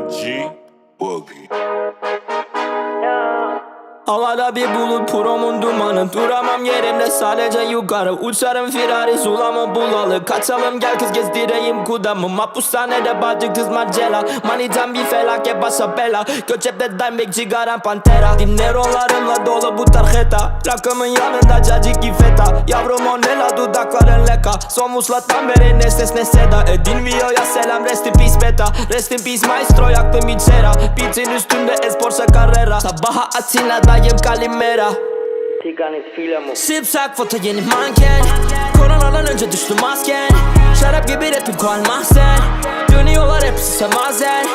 my G. Boogie. Havada bir bulut promun dumanı. Duramam yerimde sadece yukarı. Uçarım firari sulamı bulalı. Kaçalım gel kız gezdireyim kudamı. Mahpushanede bacı kız Marcela Manitan bir felaket başa bela. Göçepte Dimebag cigaran pantera. Dinlerolarımla dolu bu tarjeta Rakımın yanında cacık feta Yavrum o ne leka Son vuslattan beri ne ses ne seda Edin Vio'ya selam rest in peace beta. Rest in peace maestro yaktım içera Beatin üstünde Esporsa Carrera Sabaha Atina'dayım Kalimera. Sipsak foto yeni manken. Koronadan önce düştü masken. Şarap gibi rapim koal mahzen. Dönüyorlar hepsi semazen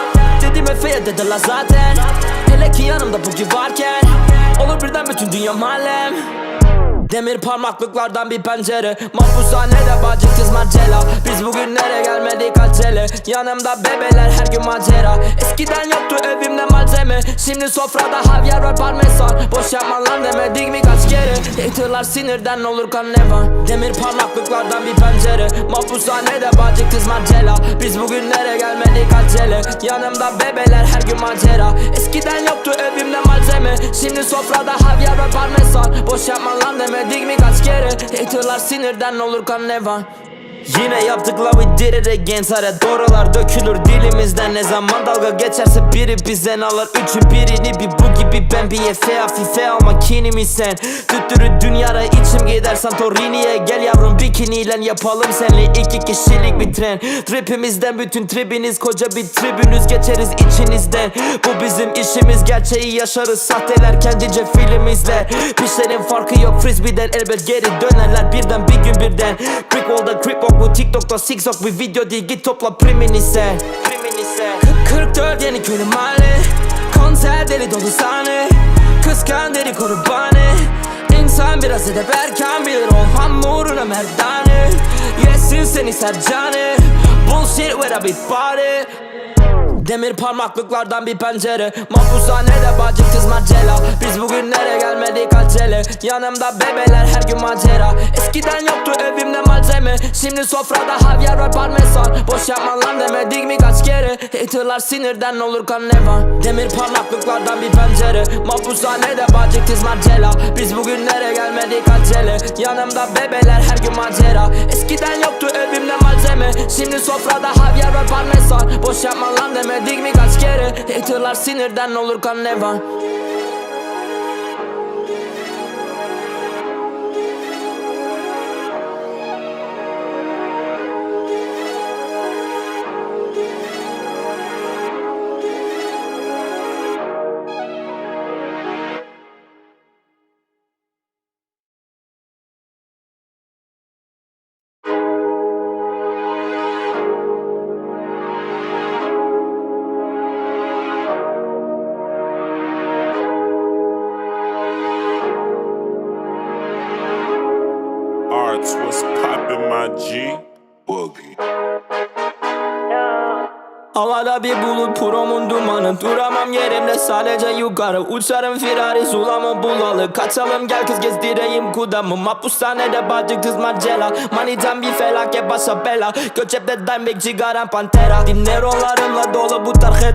Dedim Efe'ye dediler zaten. Hele ki yanımda bugün varken. Olur birden bütün dünya mahallem Demir parmaklıklardan bir pencere. Mahpushanede bacı kız Marcela Biz bugün nereye gelmedik acele Yanımda bebeler her gün macera. Eskiden yoktu malzeme Şimdi sofrada havyar var parmesan. Boş yapma lan demedik mi kaç kere? Haterlar sinirden olur kan nevan Demir parmaklıklardan bir pencere. Mahpushanede bacı kız Marcela Biz bugün nereye gelmedik acele? Yanımda bebeler her gün macera. Eskiden yoktu evimde malzeme. Şimdi sofrada havyar var parmesan. Boş yapma lan demedik mi kaç kere? Haterlar sinirden olur kan nevan Yine yaptık la we did it again Sare doğrular dökülür dilimizden. Ne zaman dalga geçerse biri bizden alır. Üçün birini bir bu gibi ben bir efe hafife alma kinimi sen? Tüttürü dünyara içim gider. Santorini'ye gel yavrum bikiniyle yapalım senle. İki kişilik bir tren. Tripimizden bütün tribiniz koca bir tribünüz. Geçeriz içinizden. Bu bizim işimiz. Gerçeği yaşarız. Sahteler kendince film izler Pişlerin farkı yok. Frisbeeden elbet geri dönerler. Birden bir gün birden. Brick wall'da creep walk bu TikTok'ta zigzag bir video değil git topla primini Primini sen 44 yeni köylü mahalle Konser deli dolu sahne. Kıskan deli kurbanı İnsan biraz edep erken bilir ol hamuruna merdane. Yesin seni sercanı Bullshit with a big body. Demir parmaklıklardan bir pencere. Mahpushanede bacı kız Marcela Biz bugün nereye gelmedik acele? Yanımda bebeler her gün macera. Eskiden yoktu Şimdi sofrada havyar var parmesan. Boş yapma lan demedik mi kaç kere? Haterlar sinirden olur kan nevan Demir parmaklıklardan bir pencere. Mahpushanede bacı kız Marcela Biz bugün nereye gelmedik acele Yanımda bebeler her gün macera. Eskiden yoktu evimde malzeme. Şimdi sofrada havyar var parmesan. Boş yapma lan demedik mi kaç kere? Haterlar sinirden olur kan nevan Arts, what's poppin', my G? Boogie. Havada bir bulut promun dumanı. Duramam yerimde sadece yukarı. Uçarım firari sulamı bulalı. Kaçalım gel kız gezdireyim kudamı. Mahpushanede bacı kız Marcela Manitan bir felaket başa bela. Göçepte Dimebag cigaran pantera. Dinlerolarımla dolu bu tarjet